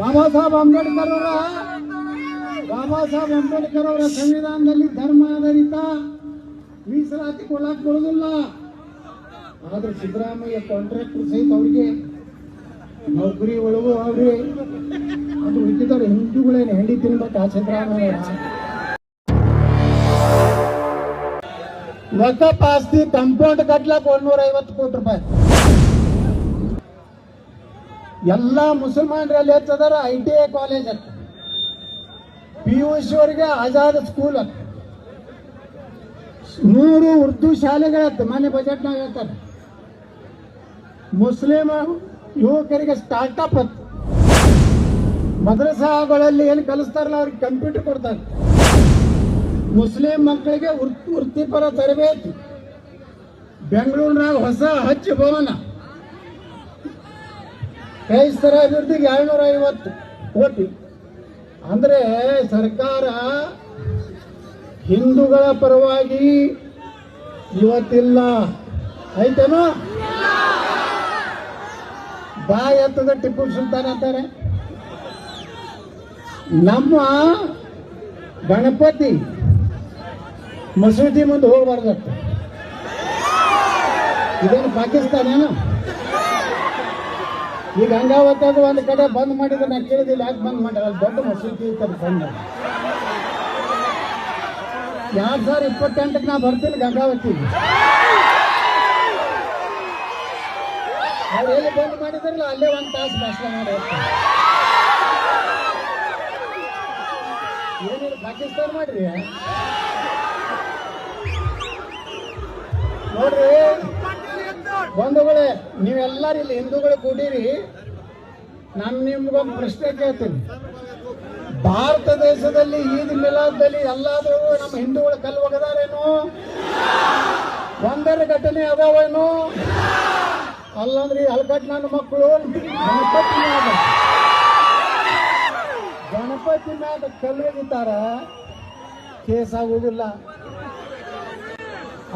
ಬಾಬಾ ಸಾಹೇಬ್ ಅಂಬೇಡ್ಕರ್ ಅವರ ಬಾಬಾ ಸಾಹೇಬ್ ಅಂಬೇಡ್ಕರ್ ಅವರ ಸಂವಿಧಾನದಲ್ಲಿ ಧರ್ಮ ಆಧಾರಿತ ಮೀಸಲಾತಿ ಕೊಡಕ್ ಕೊಡುದಿಲ್ಲ ಆದ್ರೆ ಸಿದ್ದರಾಮಯ್ಯ ಕಾಂಟ್ರಾಕ್ಟರ್ ಸಹಿತ ಅವ್ರಿಗೆ ನೌಕರಿ ಒಳಗೂ ಅವ್ರಿ ಅದು ಉಳಿದಿದ್ದಾರೆ ಹಿಂದೂಗಳೇನು, ಹೆಂಡಿ ತಿನ್ಬೇಕು ಆ ಸಿದ್ದರಾಮಯ್ಯ. ವಕಫ್ ಆಸ್ತಿ ಕಂಪೌಂಡ್ ಕಟ್ಲಕ್ ಒಂದ್ನೂರ ಐವತ್ತು ಕೋಟಿ ರೂಪಾಯಿ. ಎಲ್ಲ ಮುಸಲ್ಮಾನರಲ್ಲಿ ಹೆಚ್ಚದಾರ ಐ ಟಿ ಐ ಕಾಲೇಜ್ ಅಂತ. ಪಿ ಯು ಸಿ ಅವರಿಗೆ ಆಜಾದ್ ಸ್ಕೂಲ್ ಅಂತ. ನೂರು ಉರ್ದು ಶಾಲೆಗಳತ್ತ ಮನೆ ಬಜೆಟ್ನಾಗ ಹೇಳ್ತಾರೆ. ಮುಸ್ಲಿಂ ಯುವಕರಿಗೆ ಸ್ಟಾರ್ಟಪ್ ಅಂತ. ಮದ್ರಸಾಗಳಲ್ಲಿ ಏನು ಕಲಿಸ್ತಾರಲ್ಲ, ಅವ್ರಿಗೆ ಕಂಪ್ಯೂಟರ್ ಕೊಡ್ತಾರೆ. ಮುಸ್ಲಿಂ ಮಕ್ಕಳಿಗೆ ವೃತ್ತಿ ವೃತ್ತಿಪರ ತರಬೇತಿ. ಬೆಂಗಳೂರಿನಾಗ ಹೊಸ ಹಜ್ ಭವನ. ಕ್ರೈಸ್ತರ ಅಭಿವೃದ್ಧಿಗೆ ಏಳ್ನೂರ ಐವತ್ತು ಕೋಟಿ. ಅಂದ್ರೆ ಸರ್ಕಾರ ಹಿಂದೂಗಳ ಪರವಾಗಿ ಇವತ್ತಿಲ್ಲ. ಐತೇನೋ ಬಾಯ ಎತ್ತದ ಟಿಪ್ಪು ಸುಲ್ತಾನ್ ಅಂತಾರೆ. ನಮ್ಮ ಗಣಪತಿ ಮಸೂದಿ ಮುಂದೆ ಹೋಗಬಾರ್ದತ್ತ ಇದೇನು ಪಾಕಿಸ್ತಾನ ಏನು ಈಗ ಅದು ಒಂದು ಕಡೆ ಬಂದ್ ಮಾಡಿದ್ರೆ ನಾ ಕೇಳಿದಿಲ್ಲ ಯಾಕೆ ಬಂದ್ ಮಾಡ್ಯಾರ ಅಲ್ಲಿ ದೊಡ್ಡ ಮಸೀದಿ ಇತ್ತು ಸಣ್ಣ ಎರಡ್ ಸಾವಿರ ಇಪ್ಪತ್ತೆಂಟಕ್ಕೆ ನಾ ಬರ್ತೀನಿ ಗಂಗಾವತಿ. ಅವ್ರು ಎಲ್ಲಿ ಬಂದ್ ಮಾಡಿದ್ರಲ್ಲ, ಅಲ್ಲೇ ಒಂದು ತಾಸು ಭಾಷಣ ಮಾಡಿ. ಏನಿಲ್ಲ, ಪಾಕಿಸ್ತಾನ ಮಾಡ್ರಿ. ನೋಡ್ರಿ ಬಂಧುಗಳೇ, ನೀವೆಲ್ಲರೂ ಇಲ್ಲಿ ಹಿಂದೂಗಳು ಕೂಡಿರಿ. ನಾನು ನಿಮ್ಗೊಂದು ಪ್ರಶ್ನೆ ಕೇಳ್ತೀನಿ. ಭಾರತ ದೇಶದಲ್ಲಿ ಈದ್ ಮಿಲಾದಲ್ಲಿ ಎಲ್ಲಾದ್ರೂ ನಮ್ಮ ಹಿಂದೂಗಳ ಕಲ್ಲು ಒಗದಾರೇನು ಒಂದರ ಘಟನೆ ಅದಾವೇನು? ಅಲ್ಲಂದ್ರೆ ಅಲ್ಕಟ್ ನನ್ನ ಮಕ್ಕಳು, ಗಣಪತಿ ಮ್ಯಾಗ. ಗಣಪತಿ ಮ್ಯಾಗ ಕಲ್ಲು ಒಗಿತಾರ ಕೇಸ್ ಆಗುದಿಲ್ಲ.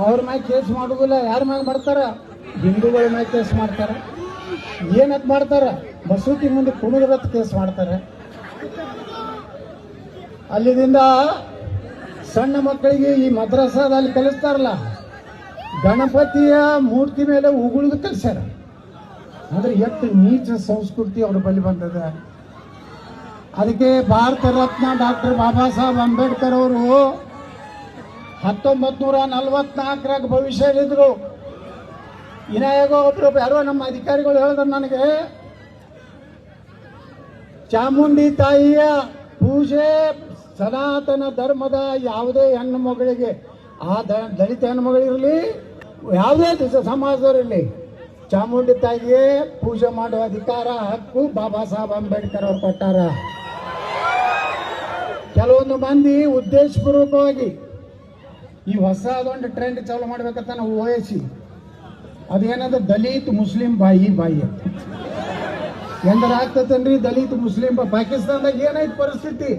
ಅವ್ರ ಮ್ಯಾಗ ಕೇಸ್ ಮಾಡುದಿಲ್ಲ, ಯಾರ ಮ್ಯಾಗ ಮಾಡ್ತಾರ? ಹಿಂದೂಗಳ ಮೇಲೆ ಕೇಸ್ ಮಾಡ್ತಾರೆ. ಏನತ್ ಮಾಡ್ತಾರೆ? ಮಸೂತಿ ಮುಂದೆ ಕುಣಿದ್ರತ್ ಕೇಸ್ ಮಾಡ್ತಾರೆ. ಅಲ್ಲಿದಿಂದ ಸಣ್ಣ ಮಕ್ಕಳಿಗೆ ಈ ಮದ್ರಸಾದಲ್ಲಿ ಕಲಿಸ್ತಾರಲ್ಲ, ಗಣಪತಿಯ ಮೂರ್ತಿ ಮೇಲೆ ಉಗುಳಿದು ಕಲಿಸ್ಯಾರ. ಅಂದ್ರೆ ಎಷ್ಟು ನೀಚ ಸಂಸ್ಕೃತಿ ಅವ್ರ ಬಳಿ ಬಂದದ. ಅದಕ್ಕೆ ಭಾರತ ರತ್ನ ಡಾಕ್ಟರ್ ಬಾಬಾ ಸಾಹೇಬ್ ಅಂಬೇಡ್ಕರ್ ಅವರು ಹತ್ತೊಂಬತ್ತು ನೂರ ನಲ್ವತ್ನಾಲ್ಕರಾಗ ಭವಿಷ್ಯ ಇನ್ನಾಗ ಒಬ್ರು ಯಾರೋ ನಮ್ಮ ಅಧಿಕಾರಿಗಳು ಹೇಳಿದ್ರು ನನಗೆ, ಚಾಮುಂಡಿ ತಾಯಿಯ ಪೂಜೆ ಸನಾತನ ಧರ್ಮದ ಯಾವುದೇ ಹೆಣ್ಣು ಮಗಳಿಗೆ, ಆ ದಲಿತ ಹೆಣ್ಣು ಮಗಳಿರಲಿ, ಯಾವುದೇ ಸಮಾಜದವರಿರಲಿ, ಚಾಮುಂಡಿ ತಾಯಿಗೆ ಪೂಜೆ ಮಾಡುವ ಅಧಿಕಾರ, ಹಕ್ಕು ಬಾಬಾ ಸಾಹೇಬ್ ಅಂಬೇಡ್ಕರ್ ಅವರು ಕೊಟ್ಟಾರ. ಕೆಲವೊಂದು ಮಂದಿ ಉದ್ದೇಶಪೂರ್ವಕವಾಗಿ ಈ ಹೊಸದೊಂದು ಟ್ರೆಂಡ್ ಚಾಲು ಮಾಡ್ಬೇಕಂತ ನಾವು ಓಯಸಿ. ಅದೇನದ ದಲಿತ್ ಮುಸ್ಲಿಂ ಬಾಯಿ ಬಾಯಿ ಅಂತ. ಎಂದ್ರ ಆಗ್ತತನ್ರಿ ದಲಿತ್ ಮುಸ್ಲಿಂ ಪಾಕಿಸ್ತಾನದಾಗ ಏನಾಯ್ತು ಪರಿಸ್ಥಿತಿ?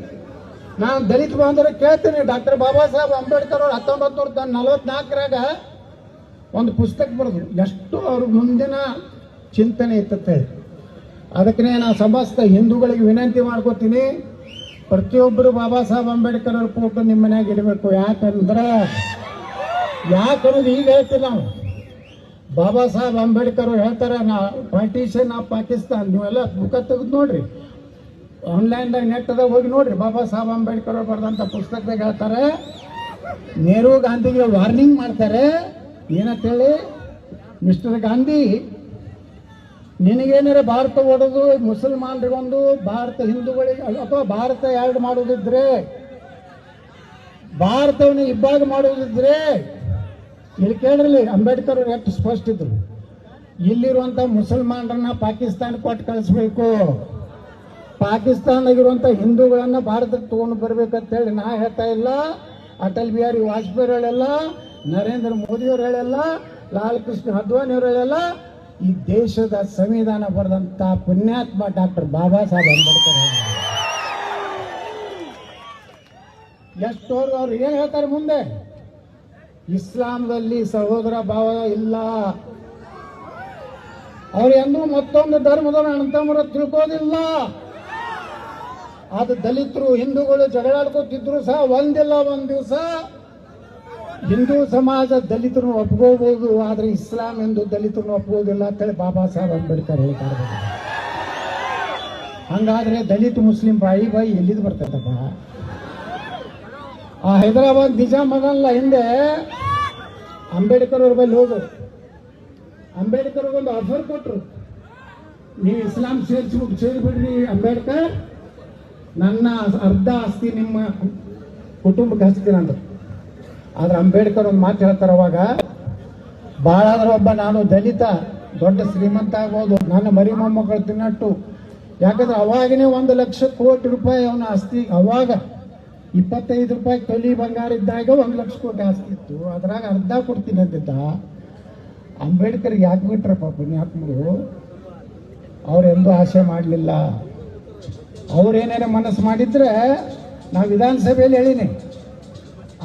ನಾನು ದಲಿತ ಬಾಂಧವ ಕೇಳ್ತೀನಿ. ಡಾಕ್ಟರ್ ಬಾಬಾ ಸಾಹೇಬ್ ಅಂಬೇಡ್ಕರ್ ಅವ್ರು ಹತ್ತೊಂಬತ್ತು ನೂರ ನಲವತ್ನಾಲ್ಕರಾಗ ಒಂದು ಪುಸ್ತಕ ಬರೆದ್ರು. ಎಷ್ಟು ಅವ್ರ ಮುಂದಿನ ಚಿಂತನೆ ಇತ್ತಂತ ಹೇಳಿ. ಅದಕ್ಕೆ ನಾನು ಸಮಸ್ತ ಹಿಂದೂಗಳಿಗೆ ವಿನಂತಿ ಮಾಡ್ಕೋತೀನಿ. ಪ್ರತಿಯೊಬ್ಬರು ಬಾಬಾ ಸಾಹೇಬ್ ಅಂಬೇಡ್ಕರ್ ಅವ್ರ ಫೋಟೋ ನಿಮ್ಮ ಮನ್ಯಾಗ ಇಡಬೇಕು. ಯಾಕಂದ್ರೆ ಯಾಕನ್ನೋದು ಈಗ ಹೇಳ್ತೀವಿ ನಾವು. ಬಾಬಾ ಸಾಹೇಬ್ ಅಂಬೇಡ್ಕರ್ ಅವ್ರು ಹೇಳ್ತಾರೆ, ನಾ ಪಾರ್ಟಿಷನ್ ಆಫ್ ಪಾಕಿಸ್ತಾನ್ ನೀವೆಲ್ಲ ಮುಖ ತೆಗೆದು ನೋಡ್ರಿ. ಆನ್ಲೈನ್ದಾಗ ನೆಟ್ದಾಗ ಹೋಗಿ ನೋಡ್ರಿ, ಬಾಬಾ ಸಾಹೇಬ್ ಅಂಬೇಡ್ಕರ್ ಅವ್ರು ಬರೆದಂಥ ಪುಸ್ತಕದಾಗ ಹೇಳ್ತಾರೆ, ನೆಹರು ಗಾಂಧಿಗೆ ವಾರ್ನಿಂಗ್ ಮಾಡ್ತಾರೆ. ಏನಂತೇಳಿ ಮಿಸ್ಟರ್ ಗಾಂಧಿ, ನಿನಗೇನಾರ ಭಾರತ ಓಡೋದು ಮುಸಲ್ಮಾನರಿಗೊಂದು ಭಾರತ ಹಿಂದೂಗಳಿಗೆ ಅಥವಾ ಭಾರತ ಎರಡು ಮಾಡೋದಿದ್ರೆ, ಭಾರತವನ್ನು ಇಬ್ಬಾಗ ಮಾಡೋದಿದ್ರೆ ಇಲ್ಲಿ ಕೇಳ್ರಲ್ಲಿ ಅಂಬೇಡ್ಕರ್ ಅವ್ರು ಎಷ್ಟು ಸ್ಪಷ್ಟ ಇದ್ರು. ಇಲ್ಲಿರುವಂತ ಮುಸಲ್ಮಾನರನ್ನ ಪಾಕಿಸ್ತಾನ ಕೊಟ್ಟು ಕಳಿಸ್ಬೇಕು. ಪಾಕಿಸ್ತಾನದಾಗಿರುವಂತ ಹಿಂದೂಗಳನ್ನ ಭಾರತಕ್ಕೆ ತಗೊಂಡು ಬರ್ಬೇಕಂತ ಹೇಳಿ ನಾ ಹೇಳ್ತಾ ಇಲ್ಲ. ಅಟಲ್ ಬಿಹಾರಿ ವಾಜಪೇಯಿ ಹೇಳಲ್ಲ, ನರೇಂದ್ರ ಮೋದಿಯವ್ರು ಹೇಳಲ್ಲ ಲಾಲ್ ಕೃಷ್ಣ ಅದ್ವಾನಿ ಅವ್ರು ಹೇಳಲ್ಲ. ಈ ದೇಶದ ಸಂವಿಧಾನ ಬರೆದಂತ ಪುಣ್ಯಾತ್ಮ ಡಾಕ್ಟರ್ ಬಾಬಾ ಸಾಹೇಬ್ ಅಂಬೇಡ್ಕರ್. ಎಷ್ಟೋರು ಅವ್ರು ಏನ್ ಹೇಳ್ತಾರೆ ಮುಂದೆ? ಇಸ್ಲಾಂದಲ್ಲಿ ಸಹೋದರ ಭಾವ ಇಲ್ಲ. ಅವ್ರು ಎಂದೂ ಮತ್ತೊಂದು ಧರ್ಮದ ಅಣ್ಣತಮ್ಮರ ತಿಳ್ಕೋದಿಲ್ಲ ಆದ ದಲಿತರು, ಹಿಂದೂಗಳು ಜಗಳಾಡ್ಕೋತಿದ್ರು ಸಹ ಒಂದಿಲ್ಲ, ಒಂದ್ ದಿವಸ. ಹಿಂದೂ ಸಮಾಜ ದಲಿತರನ್ನು ಒಪ್ಕೋಬಹುದು ಆದ್ರೆ ಇಸ್ಲಾಂ ಎಂದು ದಲಿತರನ್ನು ಅಂತ ಅಂತೇಳಿ ಬಾಬಾ ಸಾಹೇಬ್ ಅಂಬೇಡ್ಕರ್ ಹೇಳ್ತಾರೆ ಹಂಗಾದ್ರೆ ದಲಿತ ಮುಸ್ಲಿಂ ಬಾಯಿ ಬಾಯಿ ಎಲ್ಲಿದ್ ಬರ್ತೈತಪ್ಪ? ಆ ಹೈದರಾಬಾದ್ ನಿಜಾಮ್ ಅದಲ್ಲ ಹಿಂದೆ ಅಂಬೇಡ್ಕರ್ ಅವ್ರ ಬಳಿ ಹೋದ್ರು. ಅಂಬೇಡ್ಕರ್ ಒಂದು ಆಫರ್ ಕೊಟ್ರು. ನೀವು ಇಸ್ಲಾಂ ಸೇರಿಸ್ಬಿಟ್ಟು ಸೇರಿಬಿಡ್ರಿ ಅಂಬೇಡ್ಕರ್. ನನ್ನ ಅರ್ಧ ಆಸ್ತಿ ನಿಮ್ಮ ಕುಟುಂಬಕ್ಕೆ ಹಚ್ತೀನಿ ಅಂದ್ರು. ಆದ್ರೆ ಅಂಬೇಡ್ಕರ್ ಒಂದು ಮಾತು ಹೇಳ್ತಾರೆ ಅವಾಗ ಭಾಳ ಆದ್ರೆ ಒಬ್ಬ ನಾನು ದಲಿತ, ದೊಡ್ಡ ಶ್ರೀಮಂತ ಆಗ್ಬೋದು, ನನ್ನ ಮರಿ ಮೊಮ್ಮಕ್ಕಳು ತಿನ್ನಟ್ಟು. ಯಾಕಂದ್ರೆ ಅವಾಗಿನೇ ಒಂದು ಲಕ್ಷ ಕೋಟಿ ರೂಪಾಯಿ ಅವನ ಆಸ್ತಿ, ಅವಾಗ ಇಪ್ಪತ್ತೈದು ರೂಪಾಯಿ ತೊಲಿ ಬಂಗಾರ ಇದ್ದಾಗ ಒಂದು ಲಕ್ಷ ಕೋಟಿ ಆಸ್ತಿ ಇತ್ತು. ಅದ್ರಾಗ ಅರ್ಧ ಕೊಡ್ತೀನಿ ಅಂತಿದ್ದ ಅಂಬೇಡ್ಕರ್ ಯಾಕೆ ಬಿಟ್ರಪ್ಪ ಪುಣ್ಯಾತ್ಮರು ಅವರೆಂದೂ ಆಸೆ ಮಾಡಲಿಲ್ಲ. ಅವ್ರೇನೇನೋ ಮನಸ್ಸು ಮಾಡಿದ್ರೆ ನಾವು ವಿಧಾನಸಭೆಯಲ್ಲಿ ಹೇಳಿನಿ.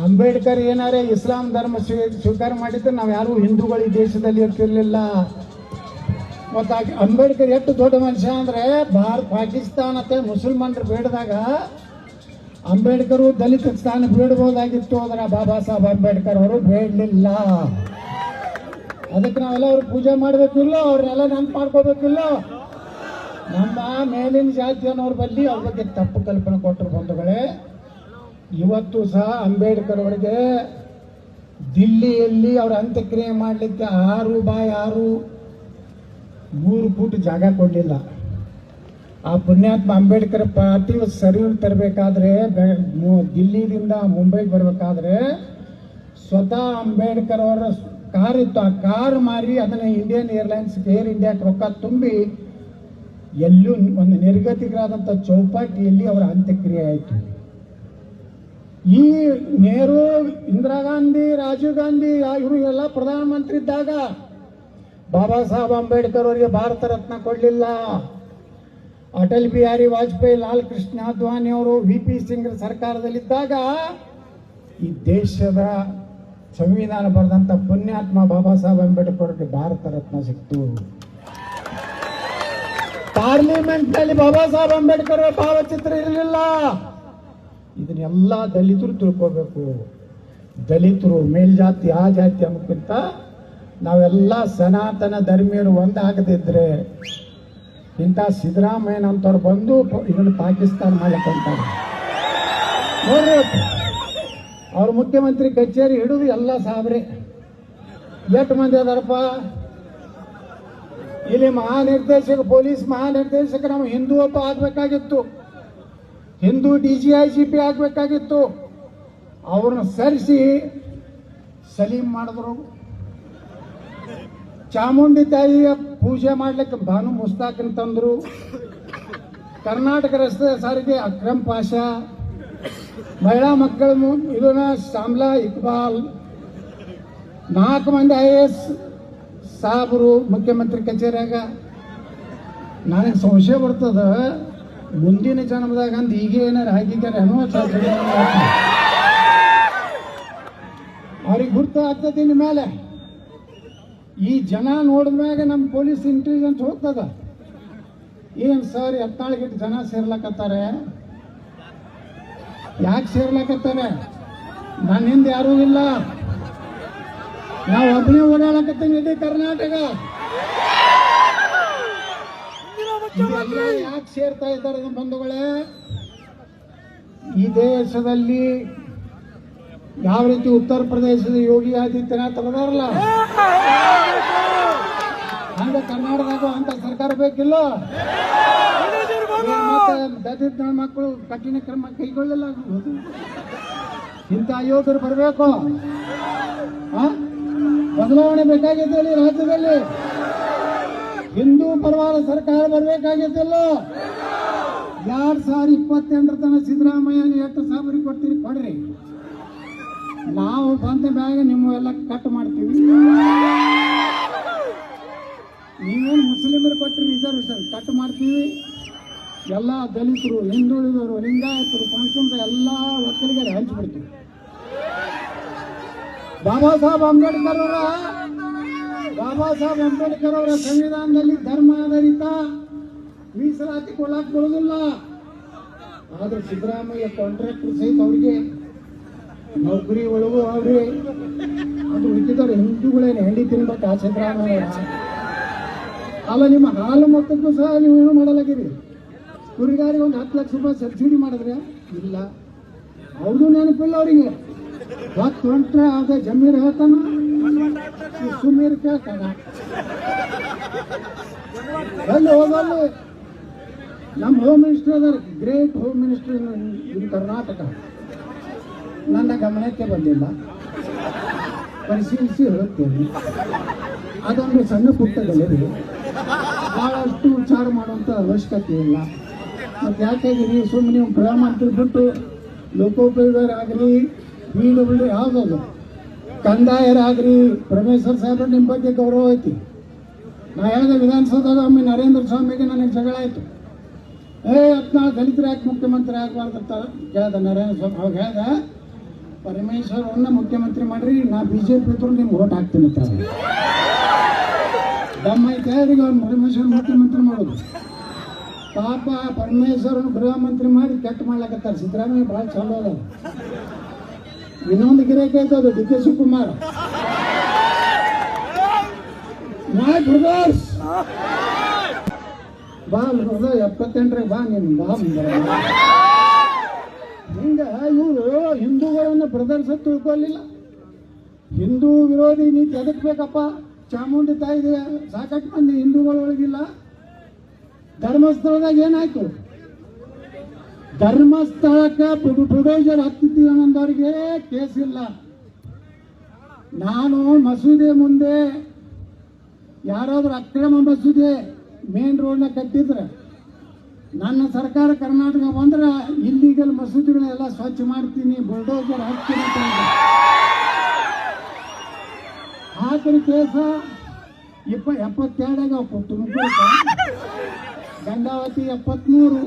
ಅಂಬೇಡ್ಕರ್ ಏನಾರೇ ಇಸ್ಲಾಂ ಧರ್ಮ ಸ್ವೀ- ಸ್ವೀಕಾರ ಮಾಡಿದ್ರೆ ನಾವು ಯಾರು ಹಿಂದೂಗಳು ಈ ದೇಶದಲ್ಲಿ ಇರ್ತಿರ್ಲಿಲ್ಲ. ಮತ್ತು ಅಂಬೇಡ್ಕರ್ ಎಷ್ಟು ದೊಡ್ಡ ಮನುಷ್ಯ ಅಂದ್ರೆ ಭಾರತ, ಪಾಕಿಸ್ತಾನ ಮುಸಲ್ಮಾನರು ಬೇಡದಾಗ ಅಂಬೇಡ್ಕರ್ ದಲಿತ ಸ್ಥಾನ ಬೇಡಬಹುದಾಗಿತ್ತು ಅದರ ಬಾಬಾ ಸಾಹೇಬ್ ಅಂಬೇಡ್ಕರ್ ಅವರು ಬೇಡಲಿಲ್ಲ. ಅದಕ್ಕೆ ನಾವೆಲ್ಲ ಅವ್ರು ಪೂಜೆ ಮಾಡ್ಬೇಕಿಲ್ಲ, ಅವ್ರನ್ನೆಲ್ಲ ನೆನ್ಪು ಮಾಡ್ಕೋಬೇಕಿಲ್ಲ ನಮ್ಮ ಮೇಲಿನ ಜಾತಿಯನ್ನವ್ರ ಬಲ್ಲಿ ಅವ್ರ ಬಗ್ಗೆ ತಪ್ಪು ಕಲ್ಪನೆ ಕೊಟ್ಟರು ಬಂಧುಗಳೇ. ಇವತ್ತು ಸಹ ಅಂಬೇಡ್ಕರ್ ಅವರಿಗೆ ದಿಲ್ಲಿಯಲ್ಲಿ ಅವ್ರ ಅಂತ್ಯಕ್ರಿಯೆ ಮಾಡಲಿಕ್ಕೆ ಆರು ಬಾಯ್ ಆರು ಮೂರು ಫೂಟ್ ಜಾಗ ಕೊಡಲಿಲ್ಲ. ಆ ಪುಣ್ಯಾತ್ಮ ಅಂಬೇಡ್ಕರ್ ಪಾರ್ಟಿ ಸರಿ ತರಬೇಕಾದ್ರೆ ದಿಲ್ಲಿದಿಂದ ಮುಂಬೈಗೆ ಬರಬೇಕಾದ್ರೆ ಸ್ವತಃ ಅಂಬೇಡ್ಕರ್ ಅವರ ಕಾರ್ ಇತ್ತು. ಆ ಕಾರ್ ಮಾರಿ ಅದನ್ನ ಇಂಡಿಯನ್ ಏರ್ಲೈನ್ಸ್ ಏರ್ ಇಂಡಿಯಾಕ್ಕೆ ರೊಕ್ಕ ತುಂಬಿ ಎಲ್ಲೂ ಒಂದು ನಿರ್ಗತಿಕರಾದಂಥ ಚೌಪಾಟಿಯಲ್ಲಿ ಅವರ ಅಂತ್ಯಕ್ರಿಯೆ ಆಯಿತು. ಈ ನೆಹರು, ಇಂದಿರಾ ಗಾಂಧಿ, ರಾಜೀವ್ ಗಾಂಧಿ ಇವರು ಎಲ್ಲ ಪ್ರಧಾನಮಂತ್ರಿ ಇದ್ದಾಗ ಬಾಬಾ ಸಾಹೇಬ್ ಅಂಬೇಡ್ಕರ್ ಅವರಿಗೆ ಭಾರತ ರತ್ನ ಕೊಡಲಿಲ್ಲ. ಅಟಲ್ ಬಿಹಾರಿ ವಾಜಪೇಯಿ, ಲಾಲ್ ಕೃಷ್ಣ ಅದ್ವಾನಿ ಅವರು ವಿ ಪಿ ಸಿಂಗ್ ಸರ್ಕಾರದಲ್ಲಿದ್ದಾಗ ಈ ದೇಶದ ಸಂವಿಧಾನ ಬರೆದಂತ ಪುಣ್ಯಾತ್ಮ ಬಾಬಾ ಸಾಹೇಬ್ ಅಂಬೇಡ್ಕರ್ ಭಾರತ ರತ್ನ ಸಿಕ್ತು. ಪಾರ್ಲಿಮೆಂಟ್ನಲ್ಲಿ ಬಾಬಾ ಸಾಹೇಬ್ ಅಂಬೇಡ್ಕರ್ ಭಾವಚಿತ್ರ ಇರಲಿಲ್ಲ. ಇದನ್ನೆಲ್ಲ ದಲಿತರು ತಿಳ್ಕೋಬೇಕು. ದಲಿತರು, ಮೇಲ್ಜಾತಿ ಆ ಜಾತಿ ಅನ್ನೋಕ್ಕಿಂತ ನಾವೆಲ್ಲ ಸನಾತನ ಧರ್ಮೀಯರು ಒಂದಾಗದಿದ್ರೆ ಇಂಥ ಸಿದ್ದರಾಮಯ್ಯನಂತವ್ರು ಬಂದು ಇದನ್ನು ಪಾಕಿಸ್ತಾನ ಮಾಡ್ಲಿಕ್ಕಂತಾರೆ ನೋಡ್ರಿ ಅವ್ರ ಮುಖ್ಯಮಂತ್ರಿ ಕಚೇರಿ ಹಿಡಿದು ಎಲ್ಲ ಸಾಬ್ರೆ. ಎಷ್ಟು ಮಂದಿ ಅದಾರಪ್ಪ? ಇಲ್ಲಿ ಮಹಾನಿರ್ದೇಶಕ, ಪೊಲೀಸ್ ಮಹಾನಿರ್ದೇಶಕ ನಾವು ಹಿಂದೂ ಒಬ್ಬ ಆಗ್ಬೇಕಾಗಿತ್ತು. Hindu D G I G P ಆಗ್ಬೇಕಾಗಿತ್ತು. ಅವ್ರನ್ನ ಸರಿಸಿ, ಸಲೀಮ್ ಮಾಡಿದ್ರು. ಚಾಮುಂಡಿ ತಾಯಿಯ ಪೂಜೆ ಮಾಡ್ಲಿಕ್ಕೆ ಭಾನು ಮುಸ್ತಾಕನ್ ತಂದ್ರು. ಕರ್ನಾಟಕ ರಸ್ತೆ ಸಾರಿಗೆ ಅಕ್ರಮ್ ಪಾಷಾ. ಮಹಿಳಾ ಮಕ್ಕಳ ಇದನ್ನ ಶಾಮ್ಲಾ ಇಕ್ಬಾಲ್. ನಾಲ್ಕು ಮಂದಿ ಐ ಎ ಎಸ್ ಸಾಬ್ರು ಮುಖ್ಯಮಂತ್ರಿ ಕಚೇರಿಯಾಗ. ನನಗೆ ಸಂಶಯ ಬರ್ತದ. ಮುಂದಿನ ಜನ್ಮದಾಗ ಅಂದ್ ಈಗ ಏನಾರು ಐತಿ. ಅವ್ರಿಗೆ ಗುರ್ತು ಆಗ್ತದೆ ಇನ್ನು ಮೇಲೆ. ಈ ಜನ ನೋಡಿದ್ಮ್ಯಾಗ ನಮ್ಮ ಪೊಲೀಸ್ ಇಂಟೆಲಿಜೆನ್ಸ್ ಹೋಗ್ತದ? ಏನು ಸರ್ ಎತ್ತಾಳ್ಗಿಟ್ಟು ಜನ ಸೇರ್ಲಕತ್ತಾರೆ? ಯಾಕೆ ಸೇರ್ಲಕತ್ತಾರೆ? ನನ್ನ ಹಿಂದೆ ಯಾರೂ ಇಲ್ಲ. ನಾವು ಒಬ್ಬನೇ ಓಡಾಡಕತ್ತೀನಿ ಇಡೀ ಕರ್ನಾಟಕ. ಯಾಕೆ ಸೇರ್ತಾ ಇದ್ದಾರೆ ಬಂಧುಗಳೇ? ಈ ದೇಶದಲ್ಲಿ ಯಾವ ರೀತಿ ಉತ್ತರ ಪ್ರದೇಶದ ಯೋಗಿ ಆದಿತ್ಯನಾಥ್ ಅವರಲ್ಲ ಹಂಗ ಕರ್ನಾಟಕದಾಗ ಅಂತ ಸರ್ಕಾರ ಬೇಕಿಲ್ಲ? ದಲಿತ ಮಕ್ಕಳು ಕಠಿಣ ಕ್ರಮ ಕೈಗೊಳ್ಳಲ್ಲ? ಇಂಥ ಯೋಧರು ಬರಬೇಕು. ಬದಲಾವಣೆ ಬೇಕಾಗಿದ್ದಲ್ಲಿ ರಾಜ್ಯದಲ್ಲಿ. ಹಿಂದೂ ಪರವಾದ ಸರ್ಕಾರ ಬರಬೇಕಾಗಿದ್ದಲ್ಲ ಎರಡ್ ಸಾವಿರ ಇಪ್ಪತ್ತೆಂಟರ ತನಕ ಸಿದ್ದರಾಮಯ್ಯ ಎಷ್ಟು ಸಾವಿರ ಕೊಡ್ತೀರಿ ಕೊಡ್ರಿ. ನಾವು ಬಂದ ಮ್ಯಾಗ ನಿಮ್ಮೆಲ್ಲ ಕಟ್ ಮಾಡ್ತೀವಿ. ನೀವೇನು ಮುಸ್ಲಿಮರು ಕೊಟ್ಟರೆ ರಿಸರ್ವೇಶನ್ ಕಟ್ ಮಾಡ್ತೀವಿ. ಎಲ್ಲ ದಲಿತರು, ಹಿಂದುಳಿದವರು, ಲಿಂಗಾಯತರು ಪಂಚಮರು ಎಲ್ಲ ಒಕ್ಕಲಿಗರು ಹಂಚಿಬಿಡ್ತೀವಿ ಬಾಬಾ ಸಾಹೇಬ್ ಅಂಬೇಡ್ಕರ್ ಅವರ ಬಾಬಾ ಸಾಹೇಬ್ ಅಂಬೇಡ್ಕರ್ ಅವರ ಸಂವಿಧಾನದಲ್ಲಿ ಧರ್ಮ ಆಧಾರಿತ ಮೀಸಲಾತಿ ಕೊಡಕ್ ಬರೋದಿಲ್ಲ ಆದ್ರೆ ಸಿದ್ದರಾಮಯ್ಯ ಕಾಂಟ್ರಾಕ್ಟರ್ ಸಹಿತ ಅವ್ರಿಗೆ ನೌಕರಿ ಒಳಗೂ ಅವ್ರಿ. ಅದು ಹುಡುಕಿದವ್ರು ಹಿಂದೂಗಳೇನು ಹೆಂಡಿ ತಿನ್ಬೇಕು ಆ ಸಿದ್ದರಾಮಯ್ಯ ಅಲ್ಲ, ನಿಮ್ಮ ಹಾಲು ಮೊತ್ತಕ್ಕೂ ಸಹ ನೀವು ಏನು ಮಾಡಲಾಗಿರಿ? ಕುರಿಗಾರಿಗೆ ಒಂದು ಹತ್ತು ಲಕ್ಷ ರೂಪಾಯಿ ಸಬ್ಸಿಡಿ ಮಾಡಿದ್ರೆ? ಇಲ್ಲ. ಅವ್ರದ್ದು ನೆನಪಿಲ್ಲ ಅವರಿಗೆ. ಹತ್ತು ಹೊಂಟ್ರೆ ಆಗ ಜಮೀರ್ ಹೇಳ್ತಾನ ಸುಮೀರ್ ಕೇಳ್ತಾನ? ಅಲ್ಲಿ ಹೋಗಲ್ಲ ನಮ್ಮ ಹೋಮ್ ಮಿನಿಸ್ಟರ್ ಅದಾರ great home minister in Karnataka. ನನ್ನ ಗಮನಕ್ಕೆ ಬಂದಿಲ್ಲ. ಪರಿಶೀಲಿಸಿ ಹೇಳುತ್ತೇನೆ. ಅದೊಂದು ಸಣ್ಣ ಪುಟ್ಟ ಭಾಳಷ್ಟು ಬಹಳಷ್ಟು ವಿಚಾರ ಮಾಡುವಂಥ ಅವಶ್ಯಕತೆ ಇಲ್ಲ. ಮತ್ತೆ ಯಾಕಾಗಿ ನೀವು ಸುಮ್ಮನೆ ನೀವು ಪ್ರಧಾನಮಂತ್ರಿ ಬಿಟ್ಟು ಲೋಕೋಪಯೋಗರಾಗಲಿ ಪಿ ಡಬ್ಲ್ಯೂ ಯಾವುದದು ಕಂದಾಯರಾಗ್ರಿ, ಪರಮೇಶ್ವರ್ ಸಾಹೇಬ್ರ ನಿಮ್ಮ ಬಗ್ಗೆ ಗೌರವ ಐತಿ. ನಾ ಹೇಳಿದೆ, ವಿಧಾನಸೌಧದ ಒಮ್ಮೆ ನರೇಂದ್ರ ಸ್ವಾಮಿಗೆ ನನಗೆ ಜಗಳ ಆಯಿತು. ಏ ಹತ್ನಾಳು ದಲಿತರು ಯಾಕೆ ಮುಖ್ಯಮಂತ್ರಿ ಅಂತ ಕೇಳ್ದ ನರೇಂದ್ರ ಸ್ವಾಮಿ. ಅವಾಗ ಹೇಳ್ದ ಪರಮೇಶ್ವರನ್ನ ಮುಖ್ಯಮಂತ್ರಿ ಮಾಡ್ರಿ, ನಾ ಬಿಜೆಪಿ ಇದ್ರು ನಿಮ್ಗೆ ಓಟ್ ಹಾಕ್ತೀನಿ ಐತೆ ಅವ್ರಿಗೆ ಅವ್ನು ಪರಮೇಶ್ವರ ಮುಖ್ಯಮಂತ್ರಿ ಮಾಡೋದು. ಪಾಪ ಪರಮೇಶ್ವರ ಗೃಹ ಮಂತ್ರಿ ಮಾಡಿ ಕೆಟ್ಟ ಮಾಡ್ಲಕತ್ತಾರ. ಸಿದ್ದರಾಮಯ್ಯ ಭಾಳ ಚಲೋ ಅದ ಇನ್ನೊಂದು ಗಿರಾಕಿ ಅದು, D K Shivakumar. My brothers! ಬಾ ಬ್ರದರ್, ಎಪ್ಪತ್ತೆಂಟ್ರಿಗೆ ಬಾ ನೀನು, ಬಾ. ಹಿಂಗ ಇವರು ಹಿಂದೂಗಳನ್ನು ಬ್ರದರ್ಸ್ ತಿಳ್ಕೊಳ್ಳಿಲ್ಲ ಹಿಂದೂ ವಿರೋಧಿ ನೀತಿ ಎದಕ್ಕೆ ಬೇಕಪ್ಪ? ಚಾಮುಂಡಿ ತಾಯಿಗೆ ಸಾಕಷ್ಟು ಮಂದಿ ಹಿಂದೂಗಳ ಒಳಗಿಲ್ಲ ಧರ್ಮಸ್ಥಳದಾಗ ಏನಾಯ್ತು? ಧರ್ಮಸ್ಥಳಕ್ಕೆ ಬುಡೋಜರ್ ಹತ್ತಿದ್ದೀವಿ ಅನ್ನೋದವ್ರಿಗೆ ಕೇಸ್ ಇಲ್ಲ. ನಾನು ಮಸೂದೆ ಮುಂದೆ ಯಾರಾದ್ರೂ ಅಕ್ರಮ ಮಸೂದೆ ಮೇನ್ ರೋಡ್ನ ಕಟ್ಟಿದ್ರೆ ನನ್ನ ಸರ್ಕಾರ ಕರ್ನಾಟಕ ಬಂದ್ರೆ ಇಲ್ಲಿಗಲ್ ಮಸೂದಿಗಳನ್ನೆಲ್ಲ ಸ್ವಚ್ಛ ಮಾಡ್ತೀನಿ ಬುಲ್ಡೋಸರ್ ಹಾಕ್ತೀನಿ. ಹಾಕಿದ ಕೇಸ ಇಪ್ಪ ಎಪ್ಪತ್ತೆರಡಾಗ ತುಮಕೂರು ಗಂಗಾವತಿ ಎಪ್ಪತ್ಮೂರು,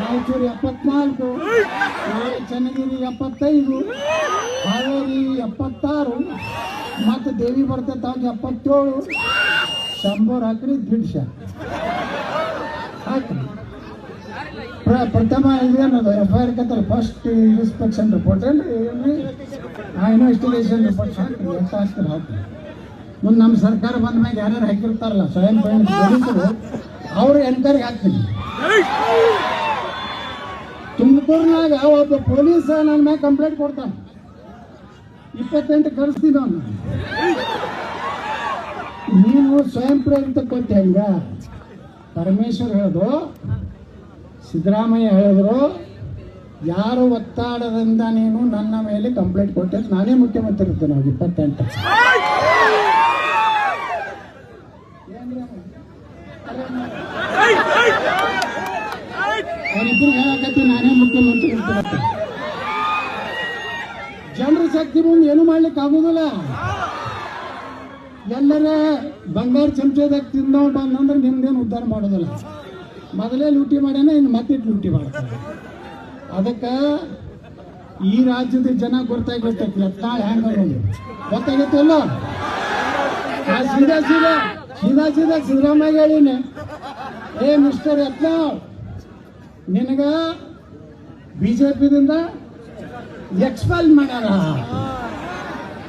ರಾಯಚೂರು ಎಪ್ಪತ್ನಾಲ್ಕು ಚನ್ನಗಿರಿ ಎಪ್ಪತ್ತೈದು, ಹಾವೇರಿ ಎಪ್ಪತ್ತಾರು, ಮತ್ತು ದೇವಿ ಬರ್ತೈತೆ ಅವಾಗ ಎಪ್ಪತ್ತೇಳು ಶಂಬರ್ ಹಾಕ್ರಿ ದಿಡ್ಶ ಹಾಕ್ರಿ ಪ್ರ- ಪ್ರಥಮ ಇದೇನದು F I R first inspection report investigation report ಹಾಕ್ರಿ ಎಷ್ಟು ಹಾಕ್ತಾರೆ. ಮುಂದೆ ನಮ್ಮ ಸರ್ಕಾರ ಬಂದ ಮೇಲೆ ಯಾರ್ಯಾರು ಹಾಕಿರ್ತಾರಲ್ಲ, ಸ್ವಯಂ ಪೊಲೀಸರು, ಅವರು ಎನ್ಕ್ವೈರಿ ಹಾಕ್ತೀನಿ ತುಮಕೂರಿನಾಗ ಒಬ್ಬ ಪೊಲೀಸ್ ನನ್ನ ಮ್ಯಾಗ ಕಂಪ್ಲೇಂಟ್ ಕೊಡ್ತಾನೆ. ಇಪ್ಪತ್ತೆಂಟು ಕಳಿಸ್ತೀನಿ ಅವನು. ನೀನು ಸ್ವಯಂ ಪ್ರೇರಿತ ಕೊಟ್ಟೆ ಹಂಗ? ಪರಮೇಶ್ವರ್ ಹೇಳಿದ್ರು ಸಿದ್ದರಾಮಯ್ಯ ಹೇಳಿದ್ರು, ಯಾರು ಒತ್ತಾಡದಿಂದ ನೀನು ನನ್ನ ಮೇಲೆ ಕಂಪ್ಲೇಂಟ್ ಕೊಟ್ಟೆ ನಾನೇ ಮುಖ್ಯಮಂತ್ರಿ ಇರ್ತೇನೆ ನಾವು ಇಪ್ಪತ್ತೆಂಟು. ಅವರಿಬ್ರು ಹೇಳಕತ್ತಿ ನಾನೇ ಮುಖ್ಯಮಂತ್ರಿ ಇರ್ತೇನೆ ಜನರ ಶಕ್ತಿ ಮುಂದೆ ಏನು ಮಾಡ್ಲಿಕ್ಕೆ ಆಗುದಿಲ್ಲ. ಎಲ್ಲರ ಬಂಗಾರ ಚಮಚದಾಗ ತಿಂದವ್ ಬಂದಂದ್ರೆ ನಿಮ್ದೇನು ಉದ್ಧಾರ ಮಾಡೋದಿಲ್ಲ. ಮೊದಲೇ ಲೂಟಿ ಮಾಡ್ಯಾನ, ಇನ್ನು ಮತ್ತೆ ಲೂಟಿ ಮಾಡ್ತಾರೆ ಅದಕ್ಕೆ ಈ ರಾಜ್ಯದ ಜನ ಗೊತ್ತಾಗಿ ಗೊತ್ತೈತಿ ಎತ್ತಾಳ ಹ್ಯಾಂಗ ಆ ಸೀದಾ ಸೀದಾ ಸೀದಾ ಸೀದಾ ಸಿದ್ದರಾಮಯ್ಯ ಹೇಳಿನಿ ಏ ಮಿಸ್ಟರ್ ಯತ್ನಾಳ್ ನಿನಗ ಪಿದಿಂದ ಎಕ್ಸ್ಪೆಲ್ ಮಾಡ್ಯಾರ.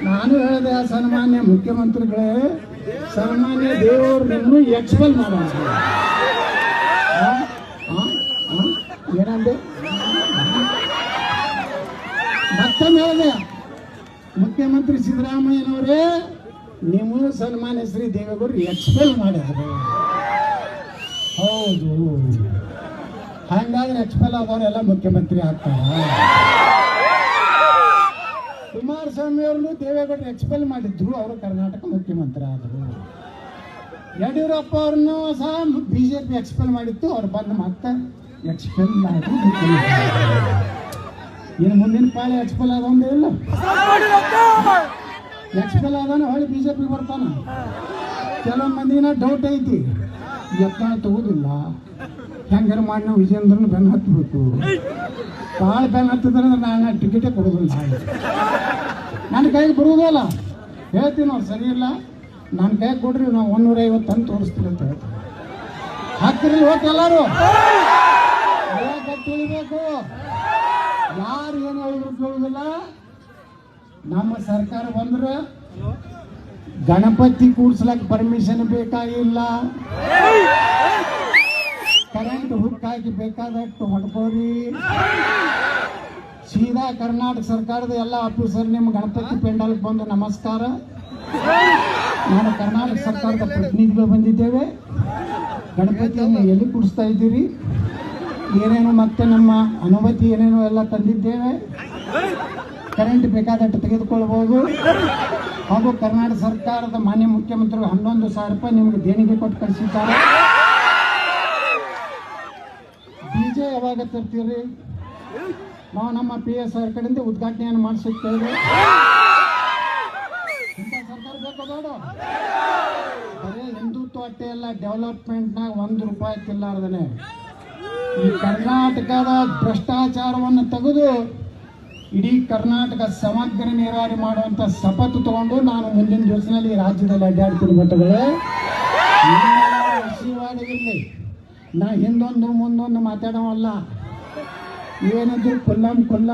ನಾನು ಹೇಳಿದೆ, ಸನ್ಮಾನ್ಯ ಮುಖ್ಯಮಂತ್ರಿಗಳೇ, ಸನ್ಮಾನ್ಯ ದೇವರು ನಿಮ್ಮನ್ನು ಎಕ್ಸ್ಪೆಲ್ ಮಾಡೋಣ ಆ? ಆ? ಆ? ಏನಂದೆ? ಮತ್ತೊಮ್ಮೆ ಹೇಳಿದೆ, ಮುಖ್ಯಮಂತ್ರಿ ಸಿದ್ದರಾಮಯ್ಯನವರೇ ನಿಮ್ಮ ಸನ್ಮಾನ್ಯ ಶ್ರೀ ದೇವೇಗೌಡರು ಎಕ್ಸ್ಪೆಲ್ ಮಾಡಿದ್ರು ಹೌದು. ಹಂಗಾದ್ರೆ ಎಕ್ಸ್ಪೆಲ್ ಆದವರೆಲ್ಲ ಮುಖ್ಯಮಂತ್ರಿ ಆಗ್ತಾರ. ಕುಮಾರಸ್ವಾಮಿ ಅವ್ರನ್ನು ದೇವೇಗೌಡರು ಎಕ್ಸ್ಪೆಲ್ ಮಾಡಿದ್ರು, ಅವರು ಕರ್ನಾಟಕ ಮುಖ್ಯಮಂತ್ರಿ ಆದರು. ಯಡಿಯೂರಪ್ಪ ಅವ್ರನ್ನು ಸಹ ಪಿ ಎಕ್ಸ್ಪೆಲ್ ಮಾಡಿತ್ತು, ಅವ್ರು ಬಂದು ಮತ್ತೆ ಎಕ್ಸ್ಪೆಲ್ ಮಾಡಿ ಇನ್ನು ಮುಂದಿನ ಪಾಳಿ ಎಕ್ಸ್ಪೆಲ್ ಆದವಂದೇ ಇಲ್ಲ. ಎಕ್ಸ್ಪೆಲ್ ಆದಾನ ಜೆ ಪಿ ಬರ್ತಾನ. ಕೆಲವು ಮಂದಿನ ಡೌಟ್ ಐತಿ. ಯತ್ನ ತಗೋದಿಲ್ಲ. ಹೆಂಗಾರ ಮಾಡಿ ನಾವು ವಿಜೇಂದ್ರನ ಬೆನ್ನ ಹತ್ತಬೇಕು ಭಾಳ ಬೆನ್ನ ಹತ್ತಿದ್ರೆ ನಾನು ಟಿಕೆಟೇ ಕೊಡೋದಿಲ್ಲ. ನನ್ನ ಕೈಗೆ ಬರುವುದಲ್ಲ ಹೇಳ್ತೀನಿ ಅವ್ರು ಸರಿ ಇಲ್ಲ. ನನ್ನ ಕೈಗೆ ಕೊಡ್ರಿ, ನಾವು ಒಂದೂರ ಐವತ್ತು ತಂದು ತೋರಿಸ್ತೀವಿ ಅಂತ ಹೇಳ್ತೀನಿ. ಹಾಕ್ತಿರಲಿ ಓಟ್ ಎಲ್ಲರೂ? ತಿಳಿಬೇಕು ಕೇಳುದಿಲ್ಲ ನಮ್ಮ ಸರ್ಕಾರ ಬಂದ್ರ ಗಣಪತಿ ಕೂಡ್ಸ್ಲಕ್ ಪರ್ಮಿಷನ್ ಬೇಕಾಗಿಲ್ಲ. ಕರೆಂಟ್ ಹುಕ್ ಹಾಕಿ ಬೇಕಾದಷ್ಟು ಹೊಡ್ಕೋರಿ. ಸೀದಾ ಕರ್ನಾಟಕ ಸರ್ಕಾರದ ಎಲ್ಲ ಆಫೀಸರ್ ನಿಮ್ಮ ಗಣಪತಿ ಪೆಂಡಲ್ ಬಂದು ನಮಸ್ಕಾರ. ನಾನು ಕರ್ನಾಟಕ ಸರ್ಕಾರದ ಪ್ರತಿನಿಧಿಗಳು ಬಂದಿದ್ದೇವೆ. ಗಣಪತಿಯನ್ನು ಎಲ್ಲಿ ಕೂಡಿಸ್ತಾ ಇದ್ದೀರಿ? ಏನೇನು ಮತ್ತೆ ನಮ್ಮ ಅನುಮತಿ ಏನೇನು ಎಲ್ಲ ತಂದಿದ್ದೇವೆ. ಕರೆಂಟ್ ಬೇಕಾದಷ್ಟು ತೆಗೆದುಕೊಳ್ಬೋದು. ಹಾಗೂ ಕರ್ನಾಟಕ ಸರ್ಕಾರದ ಮಾನ್ಯ ಮುಖ್ಯಮಂತ್ರಿಗಳು ಹನ್ನೊಂದು ಸಾವಿರ ರೂಪಾಯಿ ನಿಮಗೆ ದೇಣಿಗೆ ಕೊಟ್ಟು ಕಳಿಸಿದ್ದಾರೆ. ಡಿಜೆ ಯಾವಾಗ ತರ್ತೀರಿ? ನಾವು ನಮ್ಮ ಪಿ ಎಸ್ ಆರ್ ಕಡೆಯಿಂದ ಉದ್ಘಾಟನೆಯನ್ನು ಮಾಡಿಸುತ್ತೇವೆ. ಸರ್ಕಾರ ಬೇಕು ಬರೀ ಹಿಂದುತ್ವ ಅಟ್ಟೆ ಎಲ್ಲ ಡೆವಲಪ್ಮೆಂಟ್ನಾಗ ಒಂದು ರೂಪಾಯಿ ತಿಲ್ಲಾರ್ದನೆ ಈ ಕರ್ನಾಟಕದ ಭ್ರಷ್ಟಾಚಾರವನ್ನು ತೆಗೆದು ಇಡೀ ಕರ್ನಾಟಕ ಸಮಗ್ರ ನೀರಾವರಿ ಮಾಡುವಂಥ ಶಪಥ ತಗೊಂಡು ನಾನು ಮುಂದಿನ ದಿವಸದಲ್ಲಿ ರಾಜ್ಯದಲ್ಲಿ ಅಡ್ಡಾಡ್ತೀನಿ ಮಟ್ಟಗಳೇ ಇರಲಿ ನಾ ಹಿಂದೊಂದು ಮುಂದೊಂದು ಮಾತಾಡೋವಲ್ಲ. ಏನಿದ್ರು ಕೊಲ್ಲಂ ಕೊಲ್ಲ.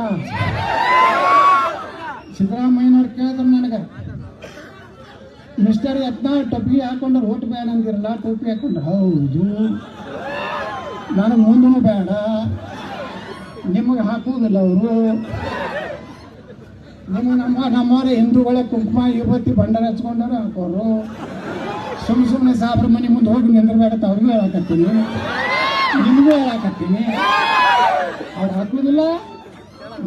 ಸಿದ್ದರಾಮಯ್ಯನವ್ರು ಕೇಳಿದ್ರು ನನಗೆ. ಮಿಸ್ಟರ್ ಯತ್ನ ಟೊಪ್ಪಿಗೆ ಹಾಕೊಂಡ್ರೆ, ಓಟ್ ಬೇಡ ಅಂದಿರಲ್ಲ, ಟೋಪಿ ಹಾಕೊಂಡ್ರೆ. ಹೌದು. ನನಗೆ ಮುಂದೂ ಬೇಡ. ನಿಮಗೆ ಹಾಕುವುದಿಲ್ಲ ಅವರು. ನಿಮ್ಮ ನಮ್ಮ ನಮ್ಮವರ ಹಿಂದೂಗಳ ಕುಂಕುಮ, ಯುವತಿ ಭಂಡಾರ ಹಚ್ಕೊಂಡಾರ ಹಾಕೋರು. ಸುಮ್ ಸುಮ್ಮನೆ ಸಾಬ್ರ ಮನೆ ಮುಂದೆ ಹೋಗಿ ನಿಂದ್ರಬೇಡ ಅವ್ರಿಗೂ ಹೇಳಕತ್ತೀನಿ. ನಿಮಗೂ ಹೇಳಕತ್ತೀನಿ. ಅವ್ರು ಹಾಕುವುದಿಲ್ಲ.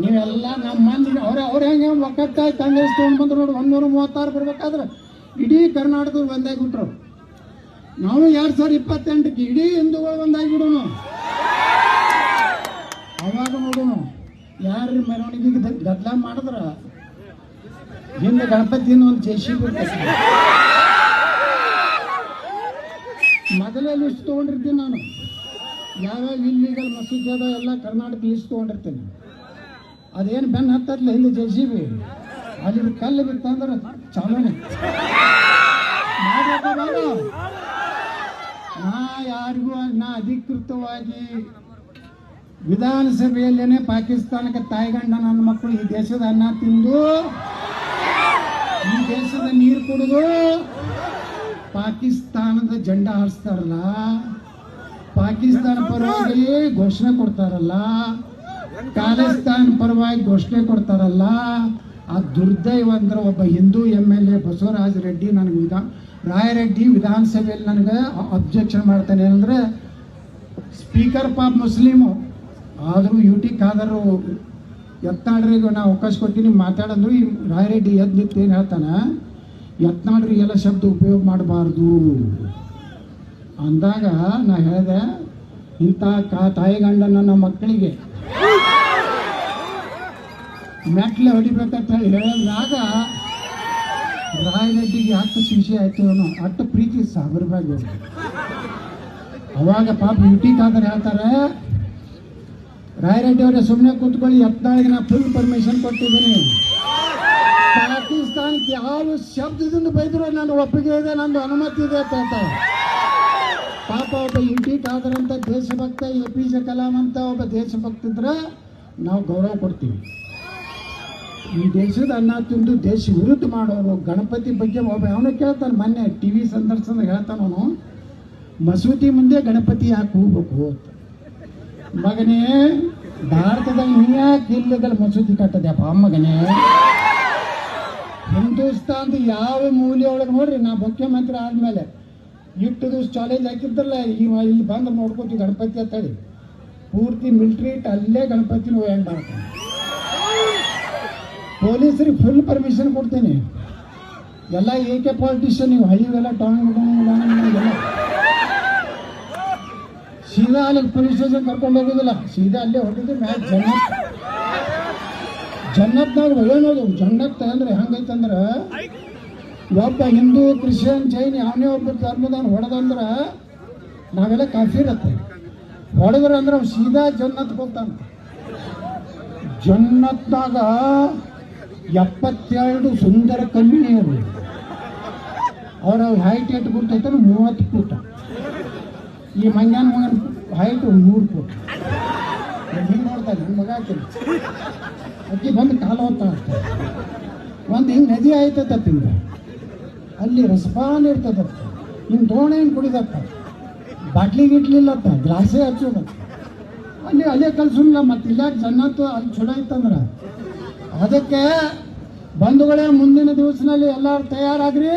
ನೀವೆಲ್ಲ ನಮ್ಮ ಮಂದಿ, ಅವ್ರ ಅವ್ರು ಹೆಂಗೆ ಒಕ್ಕತ್ತಾಗಿ ಕಾಂಗ್ರೆಸ್ ತೊಗೊಂಡು ಬಂದ್ರು ನೋಡಿ ಒಂದೂರು ಮೂವತ್ತಾರು ಬರ್ಬೇಕಾದ್ರೆ ಇಡೀ ಕರ್ನಾಟಕದಲ್ಲಿ ಒಂದಾಗಿಬಿಟ್ರು ನಾವು ಎರಡ್ ಸಾವಿರದ ಇಪ್ಪತ್ತೆಂಟಕ್ಕೆ ಇಡೀ ಹಿಂದೂಗಳು ಒಂದಾಗಿಬಿಡೋನು ಅವಾಗ ನೋಡೋಣ. ಯಾರ ಮೆರವಣಿಗೆ ಗದ್ದಲ ಮಾಡಿದ್ರ? ಹಿಂದೆ ಗಣಪತಿ ಒಂದು ಜೇಸಿ ಮೊದಲೇ ಲಿಸ್ಟ್ ತೊಗೊಂಡಿರ್ತೀನಿ ನಾನು. ಯಾವ್ಯಾವ ಇಲ್ಲಿಗಲ್ ಮಸೂದೆ ಎಲ್ಲ ಕರ್ನಾಟಕ ಲಿಸ್ಟ್ ತೊಗೊಂಡಿರ್ತೀನಿ. ಅದೇನು ಬೆನ್ನ ಹತ್ತಲ್ಲ ಹಿಂದೆ ಜೆ ಸಿ ಬಿ? ಅಲ್ಲಿ ಕಲ್ಲು ಬಿತ್ತಂದ್ರೆ ಚಾಲನೆ ಮಾಡ್ಬೇಕಾ ಬೇಡ? ನಾ ಯಾರಿಗೂ ನಾ ಅಧಿಕೃತವಾಗಿ ವಿಧಾನಸಭೆಯಲ್ಲೇನೆ ಪಾಕಿಸ್ತಾನಕ್ಕೆ ತಾಯಿಗಂಡ ನನ್ನ ಮಕ್ಕಳು ಈ ದೇಶದ ಅನ್ನ ತಿಂದು, ಈ ದೇಶದ ನೀರು ಕುಡಿದು ಪಾಕಿಸ್ತಾನದ ಜಂಡ ಹಾರಿಸ್ತಾರಲ್ಲ, ಪಾಕಿಸ್ತಾನ ಪರವಾಗಿ ಘೋಷಣೆ ಕೊಡ್ತಾರಲ್ಲ, ಖಾಲಿಸ್ತಾನ್ ಪರವಾಗಿ ಘೋಷಣೆ ಕೊಡ್ತಾರಲ್ಲ, ಆ ದುರ್ದೈವ ಅಂದ್ರೆ ಒಬ್ಬ Hindu M L A Basavaraja Reddy ನನಗೆ ವಿಧಾನ ರಾಯರೆಡ್ಡಿ ವಿಧಾನಸಭೆಯಲ್ಲಿ ನನಗೆ ಅಬ್ಜೆಕ್ಷನ್ ಮಾಡ್ತಾನೆ ಏನಂದ್ರೆ ಸ್ಪೀಕರ್ ಪಾಪ್ ಮುಸ್ಲಿಮು. ಆದರೂ ಯು ಟಿ ಖಾದರು ಯತ್ನಾಳ್ರಿಗೆ ನಾ ಅವಕಾಶ ಕೊಡ್ತೀನಿ ಮಾತಾಡಂದ್ರು ಈ ರಾಯರೆಡ್ಡಿ ಎದ್ದು ನಿಂತು ಏನು ಎತ್ನಾಡ್ರಿ ಯತ್ನಾಳ್ರಿಗೆಲ್ಲ ಶಬ್ದ ಉಪಯೋಗ ಮಾಡಬಾರ್ದು. ಅಂದಾಗ ನಾ ಹೇಳಿದೆ, ಇಂಥ ಕಾ ತಾಯಿ ಗಂಡನ ನಮ್ಮ ಮಕ್ಕಳಿಗೆ. ಮೆಟ್ಲೆ ಹೊಡಿಬೇಕಂತ ಹೇಳಿ ಹೇಳಿದಾಗ ರಾಯರೆಡ್ಡಿಗೆ ಹತ್ತು ಶಿಶಿ ಆಯ್ತು ಅಟ್ಟು ಪ್ರೀತಿ ಸಾಗರವಾಗಿ ಅವಾಗ ಪಾಪ ಯುಟಿ ಖಾದರ್ ಹೇಳ್ತಾರೆ, ರಾಯರೆಡ್ಡಿ ಅವರೇ ಸುಮ್ಮನೆ ಕೂತ್ಕೊಳ್ಳಿ ಯತ್ನಾಳಿಗೆ ನಾ ಫುಲ್ ಪರ್ಮಿಷನ್ ಕೊಟ್ಟಿದ್ದೀನಿ. ಪಾಕಿಸ್ತಾನಕ್ಕೆ ಯಾವ ಶಬ್ದದಿಂದ ಬೈದ್ರು ನಾನು ಒಪ್ಪಿಗೆ ಇದೆ, ನಂದು ಅನುಮತಿ ಇದೆ ಅಂತ ಹೇಳ್ತಾರೆ. ಪಾಪ ಒಬ್ಬ ಯುಟಿ ಖಾದರ್ ಅಂತ ದೇಶಭಕ್ತ ಎ ಪಿ ಜೆ ಕಲಾಂ ಅಂತ ಒಬ್ಬ ದೇಶಭಕ್ತ ಇದ್ರೆ ನಾವು ಗೌರವ ಕೊಡ್ತೀವಿ. ಈ ದೇಶದ ಅನ್ನ ತಿಂದು ದೇಶ ವಿರುದ್ಧ ಮಾಡೋರು, ಗಣಪತಿ ಬಗ್ಗೆ ಒಬ್ಬ ಅವನು ಕೇಳ್ತಾನೆ ಮೊನ್ನೆ, ಟಿ ವಿ ಸಂದರ್ಶನ ಹೇಳ್ತಾನವನು ಮಸೂತಿ ಮುಂದೆ ಗಣಪತಿ ಯಾಕೆ ಹೋಗ್ಬೇಕು. ಅಂತ ಮಗನೇ ಭಾರತದಲ್ಲಿ ನೀ ಯಾಕೆ ಇಲ್ಲಿಗಲ್ ಮಸೂತಿ ಕಟ್ಟದ್ಯಪ್ಪ ಮಗನೇ. ಹಿಂದೂಸ್ತಾನ್ದ ಯಾವ ಮೂಲೆ ಒಳಗೆ ನೋಡ್ರಿ, ನಾ ಮುಖ್ಯಮಂತ್ರಿ ಆದ್ಮೇಲೆ ಇಟ್ಟು ದಿವಸ ಚಾಲೆಂಜ್ ಹಾಕಿದ್ದಲ್ಲ ಈ ಇಲ್ಲಿ ಬಂದು ನೋಡ್ಕೋತೀವಿ ಗಣಪತಿ ಅಂತೇಳಿ. ಪೂರ್ತಿ ಮಿಲ್ಟ್ರಿ ಇಟ್ಟು ಅಲ್ಲೇ ಗಣಪತಿನ ಎಂಡ್ ಮಾಡ್ತಾನೆ ಪೊಲೀಸರಿಗೆ ಫುಲ್ ಪರ್ಮಿಷನ್ ಕೊಡ್ತೀನಿ. ಎಲ್ಲ ಏಕೆ ಪಾಲಿಟಿಷಿಯನ್ ನೀವು ಹೈವೆಲ್ಲ ಟಾಂಗ್ ಎಲ್ಲ. ಸೀದಾ ಅಲ್ಲಿ ಪೊಲೀಸ್ ಸ್ಟೇಷನ್ ಕರ್ಕೊಂಡು ಹೋಗೋದಿಲ್ಲ. ಸೀದಾ ಅಲ್ಲೇ ಹೊರಟಿದ್ದು ಮ್ಯಾಚ್ ಜನ್ನತ್ ಜನ್ನತ್ನಾಗ ಏನೋದು ಜನ್ನತ್ ಅಂದ್ರೆ ಹೆಂಗೈತಂದ್ರ ಒಬ್ಬ ಹಿಂದೂ, ಕ್ರಿಶ್ಚಿಯನ್, ಜೈನ್ ಯಾವನೇ ಒಬ್ಬ ಧರ್ಮದಾನ ಹೊಡೆದಂದ್ರ ನಾವೆಲ್ಲ ಕಾಫಿ ಇರತ್ತೆ ಹೊಡೆದ್ರ ಅಂದ್ರೆ ಅವ್ನು ಸೀದಾ ಜನ್ನತ್ ಹೋಗ್ತಾನೆ. ಜನ್ನತ್ನಾಗ ಎಪ್ಪತ್ತೆರಡು ಸುಂದರ ಕನ್ಯೆಯರು ಅವ್ರ ಹೈಟ್ ಎಷ್ಟು ಗುರ್ತೈತೆ ಮೂವತ್ತು ಫೂಟ ಈ ಮಂಗ್ಯಾನ ಮಗನ ಹೈಟ್ ನೂರು ಫೋಟ್ ಹಿಂಗೆ ನೋಡ್ತಾನೆ ನನ್ನ ಮಗ ಹಾಕಿಲ್ಲ. ಅಕ್ಕಿ ಬಂದು ಕಾಲ ಹೊತ್ತ ಒಂದು ಹಿಂಗೆ ನದಿ ಆಯ್ತದ ಹಿಂಗ ಅಲ್ಲಿ ರಸಪಾನ ಇರ್ತದ. ಹಿಂಗೆ ದೋಣೆ ಹಿಂಗೆ ಕುಡಿದತ್ತ ಬಾಟ್ಲಿ ಗಿಟ್ಲಿಲ್ಲತ್ತ ಗ್ಲಾಸೇ ಹಚ್ಚೋದತ್ತ ಅಲ್ಲಿ ಅಲ್ಲೇ ಕಲ್ಸಿಲ್ಲ, ಮತ್ತೆ ಇಲ್ಲಾಕ ಜನ್ನತ್ತು ಅಲ್ಲಿ ಚಲೋ ಇತ್ತಂದ್ರೆ ಅದಕ್ಕೆ ಬಂಧುಗಳೇ ಮುಂದಿನ ದಿವಸನಲ್ಲಿ ಎಲ್ಲರೂ ತಯಾರಾಗ್ರಿ.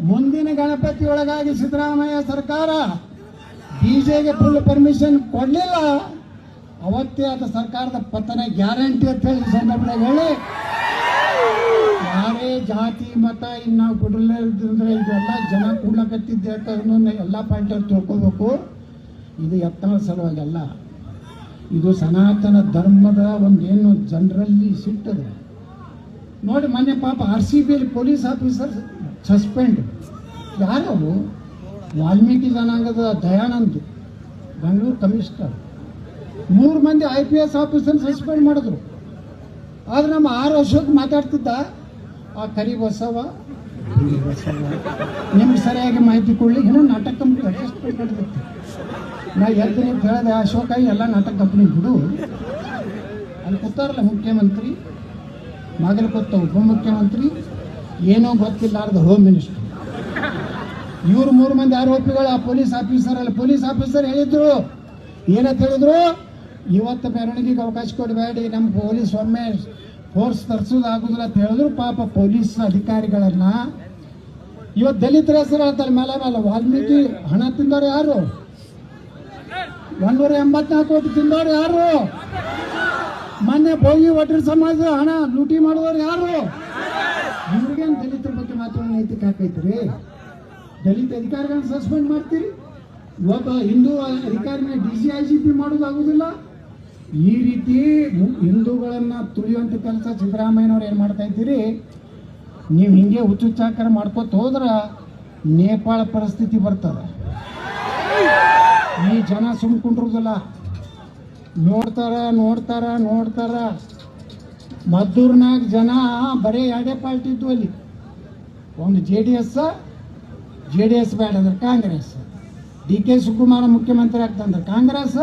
ಮುಂದಿನ ಗಣಪತಿ ಒಳಗಾಗಿ ಸಿದ್ದರಾಮಯ್ಯ ಸರ್ಕಾರ ಡಿಜೆಗೆ ಫುಲ್ ಪರ್ಮಿಷನ್ ಕೊಡಲಿಲ್ಲ. ಅವತ್ತೇ ಅದು ಸರ್ಕಾರದ ಪತನ ಗ್ಯಾರಂಟಿ ಅಂತ ಹೇಳಿ ಸಂದರ್ಭದಾಗ ಹೇಳಿ. ಯಾರೇ ಜಾತಿ, ಮತ, ಇನ್ನು ನಾವು ಕೊಡಲಿದ್ರೆ ಇದೆಲ್ಲ ಜನ ಕೂಡ್ಲಕತ್ತಿದ್ದೆ ಅಂತ ಎಲ್ಲ ಪಾಯಿಂಟಲ್ಲಿ ತಿಳ್ಕೊಬೇಕು. ಇದು ಎತ್ತನ ಸಲುವಾಗಲ್ಲ. ಇದು ಸನಾತನ ಧರ್ಮದ ಒಂದು ಏನು ಜನರಲ್ಲಿ ಸಿಟ್ಟದ. ನೋಡಿ ಮೊನ್ನೆ ಪಾಪ ಆರ್ ಸಿ ಬಿಯಲ್ಲಿ ಪೊಲೀಸ್ ಆಫೀಸರ್ ಸಸ್ಪೆಂಡ್. ಯಾರವು ವಾಲ್ಮೀಕಿ ಜನಾಂಗದ ದಯಾನಂದ್, ಬೆಂಗಳೂರು ಕಮಿಷನರ್ ಮೂರು ಮಂದಿ I P S officer suspend ಮಾಡಿದ್ರು. ಆದ್ರೆ ನಮ್ಮ ಆರು ಅಶೋಕ್ ಮಾತಾಡ್ತಿದ್ದ, ಆ ಕರಿ ಬಸವ ನಿಮ್ಗೆ ಸರಿಯಾಗಿ ಮಾಹಿತಿ ಕೊಡ್ಲಿ ಏನೋ ನಾಟಕ ಕಂಪ್ನಿ ಅಡ್ಜಸ್ಟ್ಮೆಂಟ್ ಮಾಡಿದ್ರು. ನಾ ಹೇಳ್ತೀನಿ ಹೇಳಿದೆ ಅಶೋಕ, ಎಲ್ಲ ನಾಟಕ ಕಂಪ್ನಿ ಬಿಡು. ಅಲ್ಲಿ ಕೂತಾರಲ್ಲ ಮುಖ್ಯಮಂತ್ರಿ, ಮಾಗಲಕೊತ್ತ ಉಪಮುಖ್ಯಮಂತ್ರಿ ಏನೋ ಗೊತ್ತಿಲ್ಲಾರ್ದ ಹೋಮ್ ಮಿನಿಸ್ಟರ್ ಇವ್ರು ಮೂರು ಮಂದಿ ಆರೋಪಿಗಳು ಆ ಪೊಲೀಸ್ ಆಫೀಸರ್ ಅಲ್ಲಿ ಪೊಲೀಸ್ ಆಫೀಸರ್ ಹೇಳಿದ್ರು. ಏನಂತ ಹೇಳಿದ್ರು? ಇವತ್ತು ಮೆರವಣಿಗೆಗೆ ಅವಕಾಶ ಕೊಡಬೇಡಿ. ನಮ್ಮ ಪೊಲೀಸ್ ಒಮ್ಮೆ ಫೋರ್ಸ್ ತರಿಸೋದು ಅಂತ ಹೇಳಿದ್ರು. ಪಾಪ ಪೊಲೀಸ್ ಅಧಿಕಾರಿಗಳನ್ನ ಇವತ್ತು ದಲಿತರ ಹೆಸರು ಹೇಳ್ತಾರೆ ಮೇಲೆ ಮೇಲೆ. ವಾಲ್ಮೀಕಿ ಹಣ ತಿಂದವರು ಯಾರು? ಒಂದೂರ ಎಂಬತ್ನಾಲ್ಕು ಕೋಟಿ ತಿಂದವ್ರು ಯಾರು? ಮೊನ್ನೆ ಭೋಗಿ ಒಟ್ರ ಸಮಾಜ ಹಣ ಲೂಟಿ ಮಾಡಿದವ್ರು ಯಾರು? ಇವ್ರಿಗೇನು ದಲಿತರ ಬಗ್ಗೆ ಮಾತ್ರ ನೈತಿಕ ಹಾಕೈತ್ರಿ. ದಲಿತ ಅಧಿಕಾರಿಗಳನ್ನ ಸಸ್ಪೆಂಡ್ ಮಾಡ್ತೀರಿ? ಒಬ್ಬ Hindu ಅಧಿಕಾರಿನ D C I C P ಮಾಡೋದಾಗುದಿಲ್ಲ ಈ ರೀತಿ ಹಿಂದೂಗಳನ್ನು ತುಳಿಯುವಂಥ ಕೆಲಸ ಸಿದ್ದರಾಮಯ್ಯನವ್ರು ಏನು ಮಾಡ್ತಾ ಇದ್ದೀರಿ? ನೀವು ಹಿಂಗೆ ಹುಚ್ಚುಚ್ಚಾಕರ ಮಾಡ್ಕೊತ ಹೋದ್ರೆ ನೇಪಾಳ ಪರಿಸ್ಥಿತಿ ಬರ್ತದೆ. ಈ ಜನ ಸುಮ್ ಕುಂಡ್ರುದಿಲ್ಲ ನೋಡ್ತಾರ ನೋಡ್ತಾರ ನೋಡ್ತಾರ. ಮದ್ದೂರ್ನಾಗ ಜನ ಬರೀ ಎರಡೇ ಪಾರ್ಟಿ ಇದ್ವು ಅಲ್ಲಿ. ಒಂದು J D S J D S ಬೇಡ ಅಂದ್ರೆ ಕಾಂಗ್ರೆಸ್. ಡಿ ಕೆ ಶಿವಕುಮಾರ ಮುಖ್ಯಮಂತ್ರಿ ಆಗ್ತಂದ್ರೆ ಕಾಂಗ್ರೆಸ್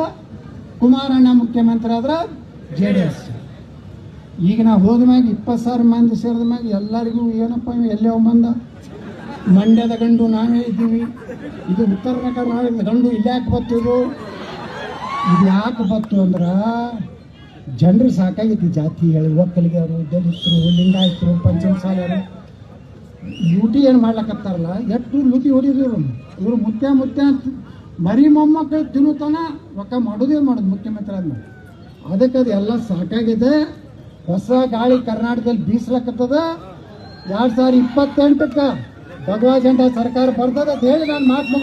ಕುಮಾರಣ್ಣ ಮುಖ್ಯಮಂತ್ರಿ ಆದ್ರೆ ಜೆ ಡಿ ಎಸ್ ಈಗ ನಾವು ಹೋದ ಮ್ಯಾಗ ಇಪ್ಪತ್ತು ಸಾವಿರ ಮಂದಿ ಸೇರಿದ ಮ್ಯಾಗ ಎಲ್ಲರಿಗೂ ಏನಪ್ಪ ಎಲ್ಲೇ ಬಂದ? ಮಂಡ್ಯದ ಗಂಡು ನಾವೇ ಇದ್ದೀವಿ ಇದು ಉತ್ತರ ಕರ್ನಾಟಕದ ಗಂಡು ಇಲ್ಲಿ ಯಾಕೆ ಬತ್ತಿದು ಇದು ಯಾಕೆ ಬತ್ತು ಅಂದ್ರೆ ಜನರು ಸಾಕಾಗೈತಿ ಹೇಳಿ, ಒಕ್ಕಲಿಗರು, ದಲಿತರು, ಲಿಂಗಾಯತರು ಪಂಚಮಸಾಲರು ಲೂಟಿ ಏನು ಮಾಡ್ಲಕತ್ತಾರಲ್ಲ? ಎಷ್ಟು ಲೂಟಿ ಹೊಡಿದ್ರು ಇವ್ರು? ಮುತ್ಯ ಮುತ್ಯ ಮರಿ ಮೊಮ್ಮಕ್ಕಳು ತಿನ್ನುತ್ತಾನ ರೊಕ್ಕ ಮಾಡೋದೇ ಮಾಡೋದು ಮುಖ್ಯಮಂತ್ರಿ ಆದ್ಮೇಲೆ ಅದಕ್ಕೆ ಅದು ಎಲ್ಲ ಸಾಕಾಗಿದೆ. ಹೊಸ ಗಾಳಿ ಕರ್ನಾಟಕದಲ್ಲಿ ಬೀಸ್ಲಕತ್ತದ. ಎರಡು ಸಾವಿರ ಇಪ್ಪತ್ತೆಂಟಕ್ಕೆ ಭಗವಾ ಜಂಡ ಸರ್ಕಾರ ಬರ್ತದೆ ಅಂತ ಹೇಳಿ ನಾನು ಮಾತು